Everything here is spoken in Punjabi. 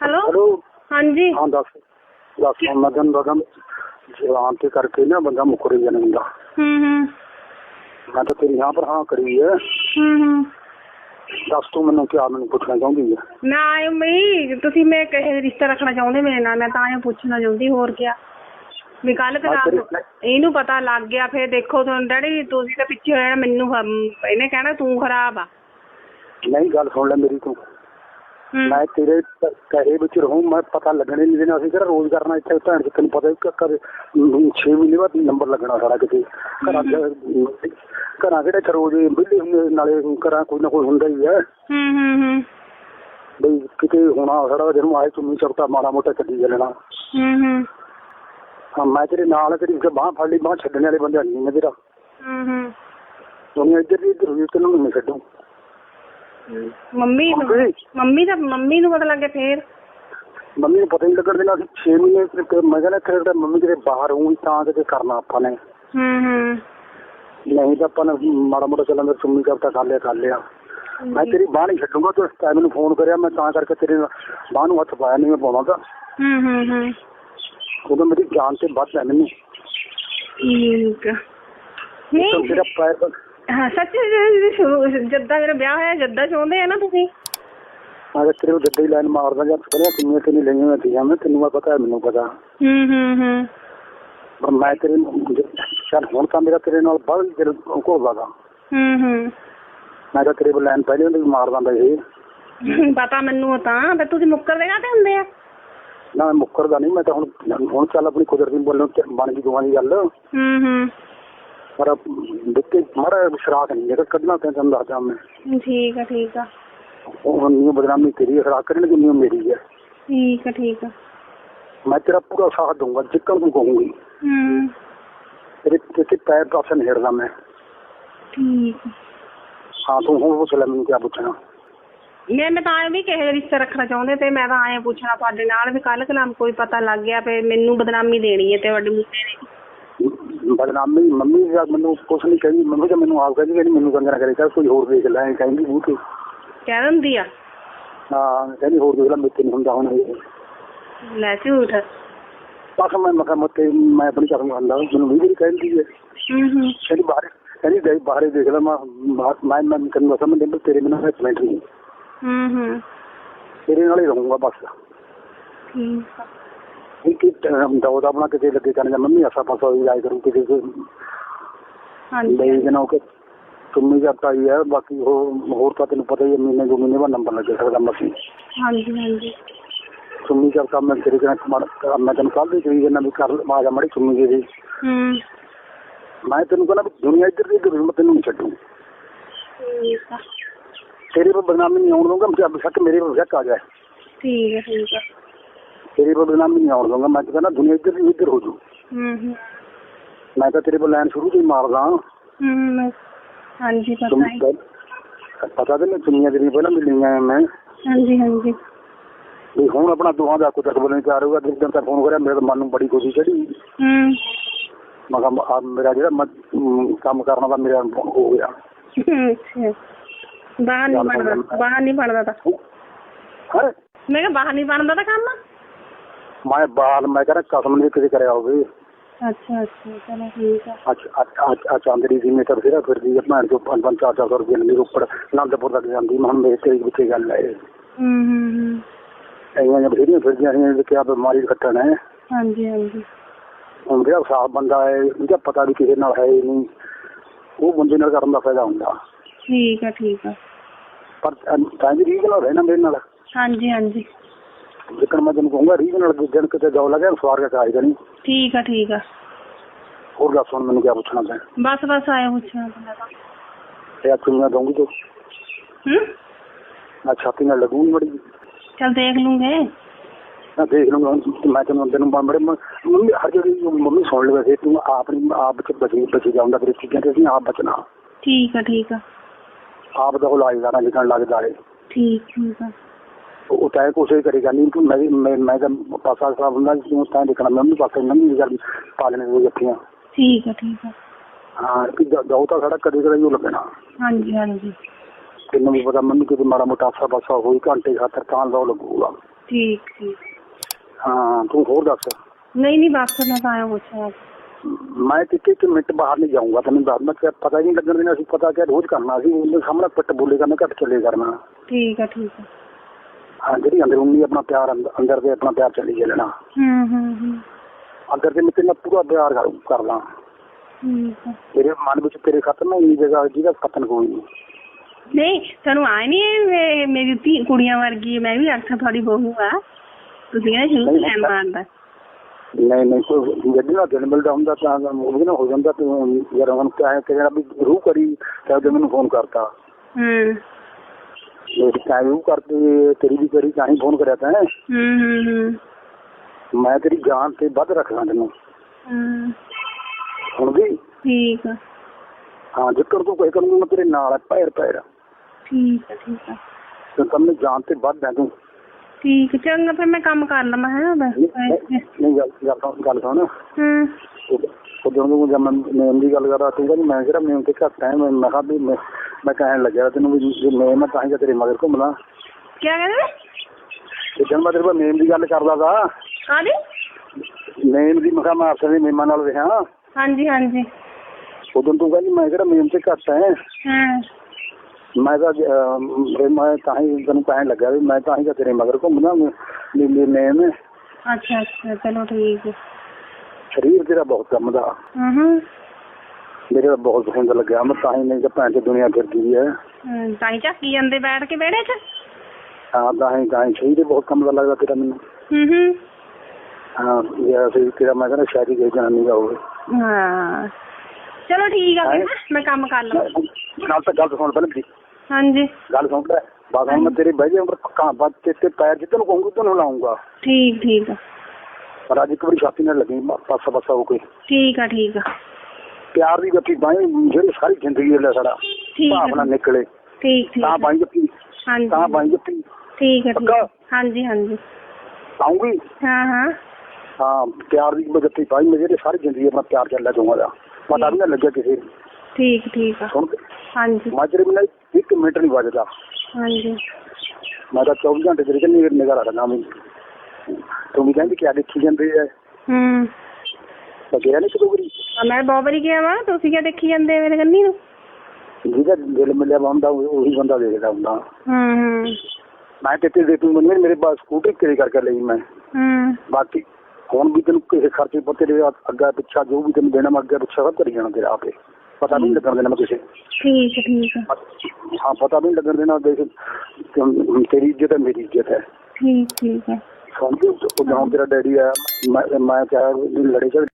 ਹੈਲੋ ਹੈਲੋ ਹਾਂਜੀ। ਹਾਂ ਦੱਸ। ਦੱਸ ਮੈਂ ਤੈਨੂੰ ਦੱਸਾਂ ਜਵਾਨ ਤੇ ਕਰਕੇ ਨਾ ਬੰਦਾ ਮੁੱਕਰ ਹੀ ਜਾਣਾ ਹੂੰ ਹੂੰ। ਮੈਂ ਤਾਂ ਤੇਰੀ ਹਾਂ ਪਰ ਹਾਂ ਕਰੀ ਹੈ ਹੂੰ ਹੂੰ। ਦੱਸ ਤੂੰ ਮੈਨੂੰ ਕਿਆ ਮੈਨੂੰ ਪੁੱਛਣਾ ਚਾਹੁੰਦੀ ਹੈ ਮੈਂ ਆਇਓ ਮਈ ਤੁਸੀਂ ਮੈਂ ਕਹੇ ਰਿਸ਼ਤਾ ਰੱਖਣਾ ਚਾਹੁੰਦੇ ਮੇਰੇ ਨਾਲ ਮੈਂ ਤਾਂ ਆਇਆ ਪੁੱਛਣਾ ਚਾਹੁੰਦੀ ਹੋਰ ਕੀ ਵੀ ਕੱਲ ਕਰਾ ਇਹਨੂੰ ਪਤਾ ਲੱਗ ਗਿਆ ਫੇਰ ਦੇਖੋ ਤੁਹਾਨੂੰ ਡੈਡੀ ਤੁਸੀਂ ਤਾਂ ਪਿੱਛੇ ਹੋਇਆ ਮੈਨੂੰ ਹਮ- ਇਹਨੇ ਕਹਿਣਾ ਤੂੰ ਖਰਾਬ ਆ। ਨਹੀਂ ਗੱਲ ਸੁਣ ਲੈ ਮੇਰੀ ਤੂੰ। ਹੂੰ ਮੈਂ ਤੇਰੇ ਕਹੇ ਵਿੱਚ ਰਹੂੰ ਮੈਂ ਪਤਾ ਲੱਗਣੇ ਨਹੀਂ ਦੇਣਾ ਅਸੀਂ ਕਿਹੜਾ ਰੋਜ਼ ਕਰਨਾ ਇੱਥੇ ਭੈਣ ਜੀ ਤੈਨੂੰ ਪਤਾ ਕਿ ਕਦੇ 6 ਮਹੀਨੇ ਬਾਅਦ ਨੰਬਰ ਲੱਗਣਾ ਸਾਡਾ ਕਿਤੇ। ਘਰਾਂ ਕਿਹੜੇ ਚ ਰੋਜ਼ ਬਿੱਲੇ ਹੁੰਦੇ ਨਾਲੇ ਘਰਾਂ ਕੋਈ ਨਾ ਕੋਈ ਹੁੰਦਾ ਹੀ ਹੈ। ਹੂੰ ਹੂੰ ਹੂੰ। ਬਈ ਕਿਤੇ ਹੋਣਾ ਸਾਡਾ ਜਿਹਨੂੰ ਆਏ ਚੁੰਨੀ ਚਪਟਾ ਮਾੜਾ ਮੋਟਾ ਚੱਲੀ ਚੱਲਣਾ ਹੂੰ ਹੂੰ। ਹਾਂ ਮੈਂ ਤੇਰੇ ਨਾਲ ਤੇਰੀ ਬਾਹ ਫੜ ਲਈ ਬਾਹ ਛੱਡਣ ਵਾਲੇ ਬੰਦੇ ਨਹੀਂ ਮੈਂ ਤੇਰਾ। ਹੂੰ ਹੂੰ। ਦੁਨੀਆ ਇੱਧਰ ਦੀ ਇੱਧਰ ਹੋਈ ਤੈਨੂੰ ਨਹੀਂ ਛੱਡੂ। ਮੰਮੀ ਨੂੰ ਮੰਮੀ। ਦਾ ਮੰਮੀ ਨੂੰ ਪਤਾ ਲੱਗ ਗਿਆ ਫੇਰ? ਮੰਮੀ ਨੂੰ ਪਤਾ ਨਹੀਂ ਲੱਗਣ ਦੇਣਾ ਅਸੀਂ 6 ਮਹੀਨੇ ਤੱਕ ਮੈਂ ਕਹਿੰਦਾ ਕਿਤੇ ਮੰਮੀ ਕਿਤੇ ਬਾਹਰ ਹੋਊਗੀ ਤਾਂ ਕਿਤੇ ਕਰਨਾ ਆਪਾਂ ਨੇ। ਹੂੰ ਹੂੰ। ਨਹੀਂ ਤਾਂ ਆਪਾਂ ਨੇ ਮਾੜਾ ਮੋਟਾ ਚੱਲਣ ਦਾ ਚੁੰਮੀ ਕਰਤਾ ਕਰ ਲਿਆ ਕਰ ਲਿਆ। ਮੈਂ ਤੇਰੀ ਬਾਹ ਨਹੀਂ ਛੱਡੂਗਾ ਤੂੰ ਇਸ ਟਾਈਮ ਮੈਨੂੰ ਫੋਨ ਕਰਿਆ ਮੈਂ ਤਾਂ ਕਰਕੇ ਤੇਰੇ ਬਾਹ ਨੂੰ ਹੱਥ ਪਾਇਆ ਨਹੀਂ ਮੈਂ ਪਾਉਣਾ ਤਾਂ ਹੂੰ ਹੂੰ ਹੂੰ। ਉਦੋਂ ਮੇਰੀ ਜਾਨ ਤੇ ਵੱਧ ਹੈ ਮੈਨੂੰ। ਠੀਕ ਆ। ਨਹੀਂ। ਤੇਰਾ ਪੈਰ ਹਾਂ ਸੱਚ ਜੱਦਾ ਮੇਰਾ ਵਿਆਹ ਹੋਇਆ ਜੱਦਾ ਚਾਹੁੰਦੇ ਆ ਨਾ ਤੁਸੀਂ? ਮੈਂ ਤਾਂ ਤੇਰੇ ਜੱਦੇ ਹੀ ਲਾਈਨ ਮਾਰਦਾ ਜਾਂ ਪਹਿਲਾਂ ਕਿੰਨੀਆਂ ਕਿੰਨੀ ਲਈਆਂ ਹੋਈਆਂ ਸੀਗੀਆਂ ਮੈਂ ਤੈਨੂੰ ਪਤਾ ਹੈ ਮੈਨੂੰ ਪਤਾ। ਹੂੰ ਹੂੰ ਹੂੰ। ਪਰ ਮੈਂ ਤੇਰੇ ਨੂੰ ਚੱਲ ਹੁਣ ਤਾਂ ਮੇਰਾ ਤੇਰੇ ਨਾਲ ਬਹੁਤ ਦਿਲ ਘੋਲਦਾ ਹੂੰ ਹੂੰ। ਮੈਂ ਤਾਂ ਤੇਰੇ ਲਾਈਨ ਪਹਿਲੇ ਹੁੰਦੇ ਵੀ ਮਾਰ ਦਿੰਦਾ ਇਹ ਪਤਾ ਮੈਨੂੰ ਉਹ ਤਾਂ ਫਿਰ ਤੁਸੀਂ ਮੁੱਕਰ ਦੇਗਾ ਤੇ ਹੁੰਦੇ ਆ? ਨਾ ਮੈਂ ਮੁੱਕਰਦਾ ਨਹੀਂ ਮੈਂ ਤਾਂ ਹੁਣ ਹੁਣ ਚੱਲ ਆਪਣੀ ਕੁਦਰਤੀ ਬੋਲਣ ਤੇ ਬਣ ਗਈ ਦੋਵਾਂ ਦੀ ਗੱਲ। ਹੂੰ ਹੂੰ। ਪਰ ਦਿੱਤੇ ਮਾਰਾ ਸ਼ਰਾਕ ਨਹੀਂ ਜਿਹੜਾ ਕੱਢਣਾ ਤੈਨੂੰ ਦੱਸਦਾ ਮੈਂ। ਠੀਕ ਆ ਠੀਕ ਆ। ਉਹ ਨਹੀਂ ਬਦਨਾਮੀ ਤੇਰੀ ਕੱਢਣ ਦੀ ਨਹੀਂ ਮੇਰੀ ਹੈ ਠੀਕ ਆ ਠੀਕ ਆ। ਮੈਂ ਤੇਰਾ ਪੂਰਾ ਸਾਥ ਦਊਂਗਾ ਜਿੱਕਣ ਤੂੰ ਕਹੂੰਗੀ। ਹੂੰ। ਤੇਰੇ ਤੇ ਪੈਰ ਪਾਸੇ ਨਹੀਂ ਹਟਦਾ ਮੈਂ। ਠੀਕ ਆ। ਹਾਂ ਤੂੰ ਹੁਣ ਪੁੱਛ ਲੈ ਮੈਨੂੰ ਕੀ ਪੁੱਛਣਾ। ਮੈਂ ਮੈਂ ਤਾਂ ਐਂ ਵੀ ਕਿਸੇ ਰਿਸ਼ਤਾ ਰੱਖਣਾ ਚਾਹੁੰਦੇ ਤੇ ਮੈਂ ਤਾਂ ਐਂ ਪੁੱਛਣਾ ਤੁਹਾਡੇ ਨਾਲ ਵੀ ਕੱਲ ਕਲਾਮ ਕੋਈ ਪਤਾ ਲੱਗ ਗਿਆ ਫੇ ਮੈਨੂੰ ਬਦਨਾਮੀ ਦੇਣੀ ਹੈ ਤੇ ਤੁਹਾਡੇ ਮੁੰਡੇ ਨੇ। ਬਦਨਾਮੀ ਮੰਮੀ ਜਦ ਮੈਨੂੰ ਕੁਛ ਨਹੀਂ ਕਹਿੰਦੀ ਮੰਮੀ ਤਾਂ ਮੈਨੂੰ ਆਪ ਕਹਿੰਦੀ ਕਿ ਮੈਨੂੰ ਕੰਗਣਾ ਕਰੇ ਚੱਲ ਕੋਈ ਹੋਰ ਦੇਖ ਲੈ ਕਹਿੰਦੀ ਮੂੰਹ ਤੇ ਕਹਿ ਦਿੰਦੀ ਆ? ਹਾਂ ਕਹਿੰਦੀ ਹੋਰ ਦੇਖ ਲੈ ਮੇਰੇ ਤੇ ਨਹੀਂ ਹੁੰਦਾ ਹੁਣ ਲੈ ਝੂਠ। ਬਸ ਮੈਂ ਮਖਾ ਮਤੇ ਮੈਂ ਆਪਣੀ ਕਰਮ ਕਰਦਾ ਮੈਨੂੰ ਵੀ ਕਹਿੰਦੀ ਹੈ। ਹੂੰ ਹੂੰ। ਕਹਿੰਦੀ ਬਾਹਰ ਕਹਿੰਦੀ ਗਈ ਬਾਹਰ ਦੇਖ ਲੈ ਮੈਂ ਮੈਂ ਮੈਂ ਤੈਨੂੰ ਦੱਸਾਂ ਮੈਂ ਕਹਿੰਦਾ ਤੇਰੇ ਬਿਨਾਂ ਇੱਕ ਨਹੀਂ। ਹੂੰ ਹੂੰ। ਤੇਰੇ ਨਾਲ ਹੀ ਰਹੂੰਗਾ ਬਸ। ਠੀਕ ਇੱਕ ਇੱਕ ਦੋ ਦਾ ਆਪਣਾ ਕਿਤੇ ਲੱਗੇ ਕਰਨ ਜਾਂ ਮੰਮੀ ਆਸਾ ਪਾਸਾ ਹੋਈ ਜਾਇ ਕਰੂ ਕਿਤੇ ਹਾਂਜੀ ਲਈ ਜਨਾ ਕਿ ਤੁਮੀ ਜਾਤਾ ਹੀ ਹੈ ਬਾਕੀ ਹੋਰ ਹੋਰ ਤਾਂ ਤੈਨੂੰ ਪਤਾ ਹੀ ਹੈ ਮਹੀਨੇ ਦੋ ਮਹੀਨੇ ਬਾਅਦ ਨੰਬਰ ਲੱਗੇ ਸਕਦਾ ਮਸੀਂ ਹਾਂਜੀ ਹਾਂਜੀ। ਤੁਮੀ ਜਦ ਕੰਮ ਮੈਂ ਤੇਰੇ ਨਾਲ ਕਮਾਲ ਮੈਂ ਤੈਨੂੰ ਕੱਲ ਦੀ ਕਹੀ ਜਨਾ ਵੀ ਕਰ ਮਾਜਾ ਮੜੀ ਤੁਮੀ ਜੀ ਹੂੰ। ਮੈਂ ਤੈਨੂੰ ਕਹਿੰਦਾ ਵੀ ਦੁਨੀਆ ਇੱਧਰ ਦੀ ਇੱਧਰ ਮੈਂ ਤੈਨੂੰ ਨਹੀਂ ਛੱਡੂ। ਠੀਕ ਆ। ਤੇਰੇ ਪਰ ਬਦਨਾਮੀ ਨਹੀਂ ਆਉਣ ਦਊਂਗਾ ਮੈਂ ਮੇਰੇ ਪਰ ਸ਼ੱਕ ਆ ਜਾਏ। ਠੀਕ ਆ ਠੀਕ ਆ। ਨਹੀਂ ਆਉਣ ਦਊਂਗਾ। ਮੈਂ ਤਾਂ ਕਹਿੰਦਾ ਦੁਨੀਆ ਇੱਧਰ ਦੀ ਇੱਧਰ ਹੋ ਜੂ ਹੂੰ ਹੂੰ। ਮੈਂ ਤਾਂ ਤੇਰੇ ਪਰ ਲਾਈਨ ਸ਼ੁਰੂ ਤੋਂ ਹੀ ਮਾਰਦਾ ਹੂੰ ਮੈਂ- ਹਾਂਜੀ ਪਤਾ ਹੈ। ਪਤਾ ਤੇ ਨਹੀਂ ਦੁਨੀਆ ਦੀ ਪਹਿਲਾਂ ਮਿਲੀਆਂ ਮੈਂ। ਹਾਂਜੀ ਹਾਂਜੀ। ਵੀ ਹੁਣ ਆਪਣਾ ਦੋਹਾਂ ਦਾ ਕੁਝ ਬੋਲਣ ਚਾਹ ਰਹੂਗਾ ਜਿਸ ਦਿਨ ਤੱਕ ਫੋਨ ਕਰਿਆ ਮੇਰੇ ਮਨ ਨੂੰ ਬੜੀ ਖੁਸ਼ੀ ਚੜੀ ਹੂੰ। ਮੈਂ ਕਿਹਾ ਮੇਰਾ ਜਿਹੜਾ ਮੈਂ, ਕੰਮ ਕਰਨ ਦਾ ਮੇਰਾ ਹੋ ਗਿਆ। ਬਾਹਰ ਨਹੀਂ ਬਣਦਾ ਬਾਹਰ ਨਹੀਂ ਬਣਦਾ ਤਾਂ। ਮੈਂ ਕਿਹਾ ਬਾਹਰ ਨਹੀਂ ਬਣਦਾ ਤਾਂ ਕੰਮ? ਮੈਂ ਬਾਲ ਮੈਂ ਕਹਿੰਦਾ ਕਸਮ ਨਹੀਂ ਕਿਤੇ ਕਰਿਆ ਹੋਵੇ। ਅੱਛਾ ਅੱਛਾ ਚਲੋ ਠੀਕ ਆ। ਦੀ ਮੇਟਰ ਫੇਰਾ ਫਿਰਦੀ ਹੈ ਭੈਣ ਰੁਪਏ ਤੱਕ ਜਾਂਦੀ। ਮੈਂ ਹੁਣ ਮੇਰੇ ਤੇ ਵਿੱਚ ਗੱਲ ਹੈ। ਹੂੰ ਹੂੰ ਹੂੰ। ਐਵੇਂ ਜਿਹੀਆਂ ਬਥੇਰੀਆਂ ਫਿਰਦੀਆਂ ਸੀ ਕਿ ਆ ਬਿਮਾਰੀ ਘਟਣ ਹੈ। ਹਾਂਜੀ ਹਾਂਜੀ। ਹੁਣ ਜਿਹੜਾ ਸਾਫ਼ ਬੰਦਾ ਹੈ ਉਹਦਾ ਪਤਾ ਵੀ ਕਿਸੇ ਨਾਲ ਹੈ ਹੀ ਨਹੀਂ। ਉਹ ਬੰਦੇ ਨਾਲ ਕਰਨ ਦਾ ਫਾਇਦਾ ਹੁੰਦਾ। ਠੀਕ ਆ ਠੀਕ ਆ। ਪਰ ਤਾਂ ਵੀ ਰੀਜਨਲ ਰਹਿਣਾ ਮੇਰੇ ਨਾਲ। ਹਾਂਜੀ ਹਾਂਜੀ। ਜਿੱਕਣ ਮੈਂ ਤੈਨੂੰ ਕਹੂੰਗਾ ਰੀਜਨਲ ਦਿਨ ਕਿਤੇ ਜਾਉ ਲੱਗਿਆ ਸਵਾਰ ਕੇ ਆਏਗਾ ਨਹੀਂ ਠੀਕ ਆ ਠੀਕ ਆ। ਹੋਰ ਦੱਸ ਹੁਣ ਮੈਨੂੰ ਕੀ ਪੁੱਛਣਾ ਤੈਂ? ਬਸ ਬਸ ਆਇਆ ਪੁੱਛਣਾ ਤਾਂ ਮੈਂ ਤਾਂ। ਤੇ ਆ ਚੁੰਨੀਆਂ ਦਊਂਗੀ ਤੂੰ? ਹੂੰ? ਆ ਛਾਤੀ ਨਾਲ ਲੱਗੂਗੀ ਬੜੀ ਚਲ ਦੇਖ ਲੂੰਗੇ। ਮੈਂ ਦੇਖ ਲੂੰਗਾ ਹੁਣ ਮੈਂ ਤੈਨੂੰ ਅੰਦਰ ਨੂੰ ਬੜੇ ਮੰਮੀ ਹਰ ਜਿਹੜੀ ਮੰਮੀ ਸੁਣ ਲਵੇ ਫੇਰ ਤੂੰ ਆਪਣੀ ਆਪ ਚ ਬਚੀ ਬਚੀ ਜਾਊਂਗਾ ਫਿਰ ਚੀਜ਼ਾਂ ਤੇ ਅਸੀਂ ਆਪ ਬਚਣਾ। ਠੀਕ ਆ ਠੀਕ ਆ। ਆਪ ਦਾ ਉਹ ਲਾਈ ਜਾਣਾ ਜਿੱਕਣ ਲੱਗਦਾ ਹੈ ਠੀਕ ਠੀਕ ਆ। ਉਹ ਤਾਂ ਇਹ ਕੋਸ਼ਿਸ਼ ਕਰੇਗਾ ਨਹੀਂ ਤੂੰ ਮੈਂ ਵੀ- ਮੈਂ ਮੈਂ ਤਾਂ ਪਾਸਾ ਖਰਾਬ ਹੁੰਦਾ ਤੂੰ ਤਾਂ ਦੇਖਣਾ ਮੈਂ ਵੀ ਪਾਸੇ ਨਹੀਂ ਗੱਲ ਪਾਲਣੇ ਦੀ ਜੱਫੀਆਂ ਠੀਕ ਆ ਠੀਕ ਆ ਹਾਂ ਕਿ ਜਾਉ ਤਾਂ ਸਾਡਾ ਕਦੇ ਕਦੇ ਹੀ ਲੱਗਣਾ ਹਾਂਜੀ ਹਾਂਜੀ ਤੈਨੂੰ ਵੀ ਪਤਾ ਮੈਨੂੰ ਕਿਤੇ ਮਾੜਾ ਮੋਟਾ ਆਸਾ ਪਾਸਾ ਹੋਈ ਘੰਟੇ ਖਾਤਰ ਤਾਂ ਲੋ ਲੱਗੂਗਾ ਠੀਕ ਠੀਕ ਹਾਂ ਤੂੰ ਹੋਰ ਦੱਸ ਨਹੀਂ ਨਹੀਂ ਬਸ ਮੈਂ ਤਾਂ ਆਇਆ ਪੁੱਛਿਆ ਮੈਂ ਤੇ ਇੱਕ ਮਿੰਟ ਬਾਹਰ ਨਹੀਂ ਜਾਊਂਗਾ ਤੈਨੂੰ ਦੱਸ ਮੈਂ ਕਿਹਾ ਪਤਾ ਹੀ ਨਹੀਂ ਲੱਗਣ ਦੇਣਾ ਸੀ ਪਤਾ ਕਿ ਰੋਜ਼ ਕਰਨਾ ਸੀ ਹਾਂ ਜਿਹੜੀ ਅੰਦਰੂਨੀ ਆਪਣਾ ਪਿਆਰ ਅੰਦ- ਅੰਦਰ ਦੇ ਆਪਣਾ ਪਿਆਰ ਚੱਲੀ ਚੱਲਣਾ ਹੂੰ ਹੂੰ ਹੂੰ। ਅੰਦਰ ਦੇ ਮੈਂ ਨਾਲ ਪੂਰਾ ਪਿਆਰ ਕਰ ਕਰ ਲਾਂ। ਠੀਕ ਆ। ਤੇਰੇ ਮਨ ਵਿੱਚ ਤੇਰੇ ਖਤਮ ਨਹੀਂ ਜਗ੍ਹਾ ਜਿਹਦਾ ਖਤਮ ਕੋਈ ਨਹੀਂ। ਨਹੀਂ ਤੁਹਾਨੂੰ ਆਏ ਨਹੀਂ ਮੇਰੀ ਧੀ ਕੁੜੀਆਂ ਵਰਗੀ ਹੈ, ਮੈਂ ਵੀ ਆਖਾਂ ਤੁਹਾਡੀ ਬਹੂ ਆ। ਤੁਸੀਂ ਕਹਿੰਦੇ ਸ਼ੁਰੂ ਤੋਂ ਟਾਈਮ ਮਾਰਦਾ ਨਹੀਂ ਨਹੀਂ ਕੋਈ ਜਦੋਂ ਨਾ ਦਿਨ ਮਿਲਦਾ ਹੁੰਦਾ ਤਾਂ ਉਹਦੇ ਨਾਲ ਹੋ ਜਾਂਦਾ ਤੇ ਯਾਰ ਹੁਣ ਕਿਆ ਹੈ ਕਿ ਵੀ ਰੂਹ ਕਰੀ ਤਾਂ ਉਹਦੇ ਮੈਨੂੰ ਫੋਨ ਕਰਤਾ। ਹੂੰ। ਵੀ ਕਰੀ ਤਾਂ ਹੀ ਫੋਨ ਕਰਿਆ ਤਾਂ ਹੂੰ। ਹੂੰ ਹੂੰ ਮੈਂ ਤੇਰੀ ਜਾਨ ਤੇ ਵੱਧ ਰੱਖਦਾ ਤੈਨੂੰ। ਹੂੰ। ਹੁਣ ਵੀ ਠੀਕ ਆ। ਹਾਂ ਜਿੱਕਰ ਤੂੰ ਕੋਈ ਕਰੂੰਗਾ ਮੈਂ ਤੇਰੇ ਨਾਲ ਪੈਰ ਪੈਰ। ਠੀਕ ਆ ਠੀਕ ਆ। ਤੇ ਤੈਨੂੰ ਜਾਨ ਤੇ ਵੱਧ ਹੈ ਤੂੰ। ਠੀਕ ਆ, ਚੰਗਾ ਫਿਰ ਮੈਂ ਕੰਮ ਕਰ ਲਵਾਂ ਹੈ ਨਹੀਂ ਗੱਲ ਗੱਲ ਸੁਣ- ਹੂੰ। ਨੂੰ ਜਦ ਮੈਂ ਮੇਮ ਦੀ ਗੱਲ ਕਰਦਾ ਤੂੰ ਕਹਿੰਦੀ ਮੈਂ ਕਿਹੜਾ ਮੇਮ ਤੇ ਘੱਟ ਹੈ ਮੈਂ ਮੈਂ ਕਿਹਾ ਵੀ ਮੈਂ ਕਹਿਣ ਲੱਗਿਆ ਤੈਨੂੰ ਵੀ ਜੇ ਮੈਂ ਮੈਂ ਤਾਂ ਹੀ ਤਾਂ ਤੇਰੇ ਮਗਰ ਘੁੰਮਦਾ ਕੀ ਕਹਿੰਦੇ? ਤੇ ਜਦ ਮੈਂ ਤੇਰੇ ਕੋਲ ਮੇਮ ਦੀ ਗੱਲ ਕਰਦਾ ਤਾ ਕਾਦੀ ਮੇਮ ਦੀ ਮੈਂ ਕਿਹਾ ਮੈਂ ਅਫਸਰ ਦੀ ਮੇਮਾਂ ਨਾਲ ਰਿਹਾ। ਹਾਂਜੀ ਹਾਂਜੀ। ਉਦੋਂ ਤੂੰ ਕਹਿੰਦੀ ਮੈਂ ਕਿਹੜਾ ਮੇਮ ਤੇ ਘੱਟ ਹੈ ਹਾਂ। ਮੈਂ ਤਾਂ ਅਹ, ਮੈਂ ਤਾਂ ਹੀ ਤੈਨੂੰ ਕਹਿਣ ਲੱਗਾ ਵੀ ਮੈਂ ਤਾਂ ਹੀ ਤਾਂ ਤੇਰੇ ਮਗਰ ਘੁੰਮਦਾ ਨੀਲੇ ਮੇਮ ਅੱਛਾ ਅੱਛਾ ਚਲੋ ਠੀਕ ਹੈ ਸਰੀਰ ਤੇਰਾ ਬਹੁਤ ਕੰਮ ਦਾ ਹੂੰ ਹੂੰ। ਮੇਰੇ ਤਾਂ ਬਹੁਤ ਪਸੰਦ ਲੱਗਿਆ। ਮੈਂ ਤਾਂ ਹੀ ਨਹੀਂ ਕਿ ਭੈਣ ਤੇ ਦੁਨੀਆ ਫਿਰਦੀ ਹੈ। ਹੂੰ, ਤਾਂ ਹੀ ਝਾਕੀ ਜਾਂਦੇ ਬੈਠ ਕੇ ਵਿਹੜੇ 'ਚ? ਹਾਂ ਤਾਂ ਹੀ ਤਾਂ ਹੀ। ਸਹੀ ਤੇ ਬਹੁਤ ਕੰਮ ਦਾ ਲੱਗਦਾ ਤੇਰਾ ਮੈਨੂੰ। ਹੂੰ ਹੂੰ ਹਾਂ ਇਹ ਅਸੀਂ ਤੇਰਾ ਮੈਂ ਕਹਿੰਦਾ ਸ਼ਾਇਦ ਹੀ ਕੋਈ ਜਨਾਨੀ ਦਾ ਹੋਵੇ। ਹਾਂ। ਚਲੋ ਠੀਕ ਆ ਫਿਰ ਨਾ, ਮੈਂ ਕੰਮ ਕਰ ਲਵਾਂ। ਨਾਲ ਤਾਂ ਗੱਲ ਸੁਣ ਪਹਿਲਾਂ ਮੇਰੀ ਹਾਂਜੀ। ਗੱਲ ਸੁਣ ਲੈ ਬਾਅਦ ਹੁਣ ਮੈਂ ਤੇਰੇ ਬਹਿ ਜਾ ਪੱਕਾ ਬਾਤ ਤੇ ਤੇ ਪੈਰ ਜਿੱਦਨ ਕਹੂੰਗੀ ਤੈਨੂੰ ਲਾਉਂਗਾ ਠੀਕ ਠੀਕ ਆ। ਪਰ ਅੱਜ ਇੱਕ ਵਾਰੀ ਛਾਤੀ ਨਾਲ ਲੱਗੀ ਪਾਸਾ ਪਾਸਾ ਹੋ ਕੇ। ਠੀਕ ਆ ਠੀਕ ਆ। ਪਿਆਰ ਦੀ ਗੱਪੀ ਬਾਈ ਜਿਹੜੀ ਸਾਰੀ ਜ਼ਿੰਦਗੀ ਲੈ ਸਾਡਾ ਠੀਕ ਭਾਵਨਾ ਨਿਕਲੇ। ਠੀਕ ਠੀਕ ਤਾਂ। ਬਾਈ ਜੱਪੀ ਹਾਂਜੀ। ਤਾਂ ਬਾਈ ਠੀਕ ਹੈ ਠੀਕ ਪੱਕਾ? ਹਾਂਜੀ ਹਾਂਜੀ। ਆਉਂਗੀ? ਹਾਂ ਹਾਂ। ਹਾਂ ਪਿਆਰ ਦੀ ਗੱਪੀ ਬਾਈ ਮੇਰੇ ਜਿਹੜੀ ਸਾਰੀ ਜ਼ਿੰਦਗੀ ਆਪਣਾ ਪਿਆਰ ਚੱਲਦਾ ਜਾਊਗਾ ਦਾ ਪਤਾ ਵੀ ਨਾ ਲੱਗਿਆ ਕਿਸੇ ਨੂੰ। ਠੀਕ ਠੀਕ ਆ। ਸੁਣ ਕੇ। ਹਾਂਜੀ। ਮਾਜਰੇ ਬਿਨਾਂ ਇੱਕ ਮਿੰਟ ਨਹੀਂ ਵੱਜਦਾ। ਹਾਂਜੀ। ਮੈਂ ਤਾਂ 24 ਘੰਟੇ ਤੇਰੇ ਕੰਨੀ ਨਿਗਾਹ ਰੱਖਦਾ ਮੈਂ। ਤੂੰ ਵੀ ਕਹਿੰਦੀ ਕਿ ਆ ਦੇਖੀ ਜਾਂਦੇ ਆ। ਹੂੰ। ਮੈਂ ਬਹੁਤ ਵਾਰੀ ਕਿਹਾ ਵਾ ਤੁਸੀਂ ਕਿਆ ਦੇਖੀ ਜਾਂਦੇ ਮੇਰੇ ਕੰਨੀ ਨੂੰ? ਜਿਹਦਾ ਦਿਲ ਮਿਲਿਆ ਵਾ ਹੁੰਦਾ ਉਹ- ਉਹੀ ਬੰਦਾ ਦੇਖਦਾ ਹੁੰਦਾ। ਹੂੰ ਹੂੰ। ਮੈਂ ਤੇ ਤੇ ਤੂੰ ਮੈਨੂੰ ਮੇਰੇ ਬਾਅਦ ਸਕੂਟਰੀ ਕਿਰੇ ਕਰਕੇ ਲਈ ਮੈਂ। ਹੂੰ। ਬਾਕੀ ਹੁਣ ਵੀ ਤੈਨੂੰ ਕਿਸੇ ਖਰਚੇ ਪੱਤੇ ਦੇ ਅੱਗਾ ਪਿੱਛਾ ਜੋ ਵੀ ਤੈਨੂੰ ਦੇਣਾ ਮੈਂ ਅੱਗੇ ਪਿੱਛਾ ਸਭ ਕਰੀ ਜਾਣਾ ਤੇਰਾ ਆਪੇ। ਪਤਾ ਨਹੀਂ ਲੱਗਣ ਦੇਣਾ ਮੈਂ ਕਿਸੇ ਠੀਕ ਹੈ ਠੀਕ ਹੈ। ਹਾਂ ਪਤਾ ਨਹੀਂ ਲੱਗਣ ਦੇਣਾ ਦੇਖ ਤੇ ਤੇਰੀ ਇੱਜ਼ਤ ਹੈ ਮੇਰੀ ਇੱਜ਼ਤ ਹੈ। ਠੀਕ ਠੀਕ ਹੈ। ਸਮਝੋ ਉਹ ਜਦੋਂ ਤੇਰਾ ਡੈਡੀ ਆ ਮੈਂ ਮੈਂ ਕਿਹਾ ਵੀ ਲੜੇ ਝਗੜੇ